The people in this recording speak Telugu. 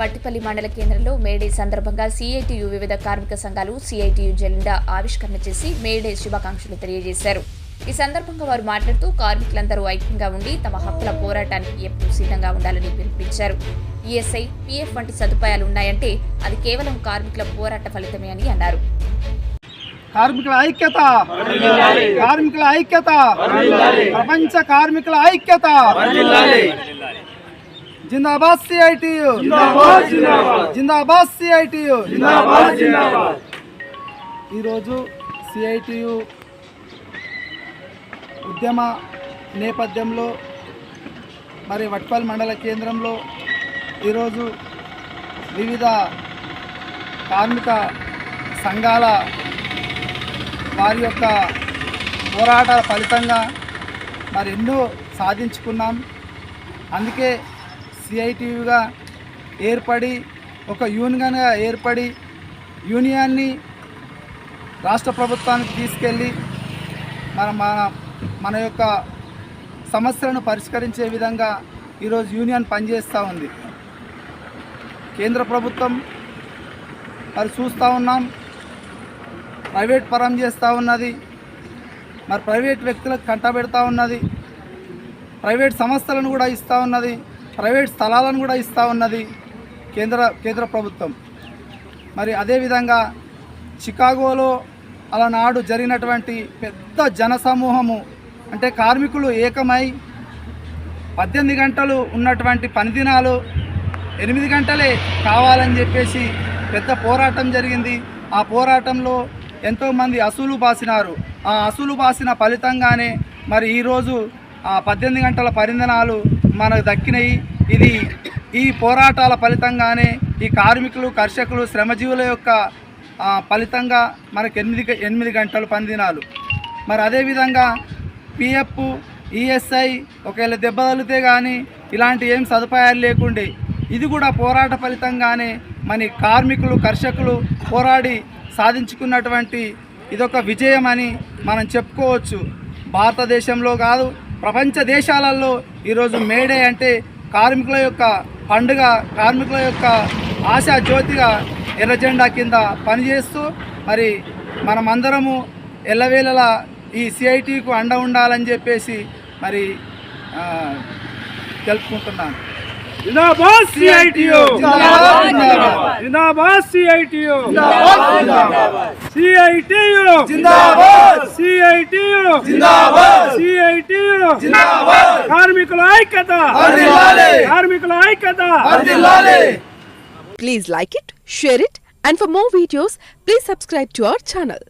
వట్టిపల్లి మండల కేంద్రంలో మేడే సందర్భంగా సిఐటియు వివిధ కార్మిక సంఘాలు సిఐటియు జెండా ఆవిష్కరణ చేసి మేడే శుభాకాంక్షలు తెలియజేశారు. ఈ సందర్భంగా వారు మాట్లాడుతూ కార్మికులందరూ ఐక్యంగా ఉండి తమ హక్కుల పోరాటానికి ఎప్పుడూ సిద్ధంగా ఉండాలని పిలుపునిచ్చారు. ఈఎస్ఐ పీఎఫ్ వంటి సదుపాయాలు ఉన్నాయంటే అది కేవలం కార్మికుల పోరాట ఫలితమే అని అన్నారు. కార్మికుల ఐక్యత! కార్మికుల ఐక్యత! ప్రపంచ కార్మికుల ఐక్యత! జిందాబాద్ సిఐటియు జిందాబాద్ సిఐటియు ఈరోజు సిఐటియు ఉద్యమ నేపథ్యంలో మరి వట్పల్ మండల కేంద్రంలో ఈరోజు వివిధ కార్మిక సంఘాల వారి యొక్క పోరాటాల ఫలితంగా మరి ఎన్నో సాధించుకున్నాం. అందుకే సిఐటియుగా ఏర్పడి ఒక యూనియన్గా ఏర్పడి యూనియన్ని రాష్ట్ర ప్రభుత్వానికి తీసుకెళ్ళి మన మన మన యొక్క సమస్యలను పరిష్కరించే విధంగా ఈరోజు యూనియన్ పనిచేస్తూ ఉంది. కేంద్ర ప్రభుత్వం మరి చూస్తూ ఉన్నాం. ప్రైవేట్ పరం చేస్తూ ఉన్నది. మరి ప్రైవేట్ వ్యక్తులకు కంటబెడతా ఉన్నది. ప్రైవేట్ సంస్థలను కూడా ఇస్తూ ఉన్నది. ప్రైవేట్ స్థలాలను కూడా ఇస్తూ ఉన్నది కేంద్ర కేంద్ర ప్రభుత్వం. మరి అదేవిధంగా చికాగోలో అలనాడు జరిగినటువంటి పెద్ద జనసమూహము అంటే కార్మికులు ఏకమై పద్దెనిమిది గంటలు ఉన్నటువంటి పనిదినాలు ఎనిమిది గంటలే కావాలని చెప్పేసి పెద్ద పోరాటం జరిగింది. ఆ పోరాటంలో ఎంతోమంది అసూలు బాసినారు. ఆ అసూలు బాసిన ఫలితంగానే మరి ఈరోజు ఆ పద్దెనిమిది గంటల పరిదినాలు మనకు దక్కినాయి. ఇది ఈ పోరాటాల ఫలితంగానే ఈ కార్మికులు కర్షకులు శ్రమజీవుల యొక్క ఫలితంగా మనకు ఎనిమిది ఎనిమిది గంటలు పని దినాలు మరి అదేవిధంగా పిఎఫ్ ఈఎస్ఐ ఒకవేళ దెబ్బ తగిలితే కానీ ఇలాంటి ఏం సదుపాయాలు లేకుండే. ఇది కూడా పోరాట ఫలితంగానే మన కార్మికులు కర్షకులు పోరాడి సాధించుకున్నటువంటి ఇదొక విజయం అని మనం చెప్పుకోవచ్చు. భారతదేశంలో కాదు ప్రపంచ దేశాలలో ఈరోజు మేడే అంటే కార్మికుల యొక్క పండుగ కార్మికుల యొక్క ఆశా జ్యోతిగా ఎర్రజెండా కింద పనిచేస్తూ మరి మనమందరము ఎల్లవేళలా ఈ సిఐటికు అండ ఉండాలని చెప్పేసి మరి తెలుపుకుంటున్నాను. జిందాబాద్ సిఐటియు జిందాబాద్, జిందాబాద్. జిందాబాద్ సిఐటియు జిందాబాద్, సిఐటియు జిందాబాద్ సిఐటియు జిందాబాద్ సిఐటియు జిందాబాద్ కార్మికుల ఐక్యత. కార్మికుల ఐక్యత. Please like it, share it, and for more videos, please subscribe to our channel.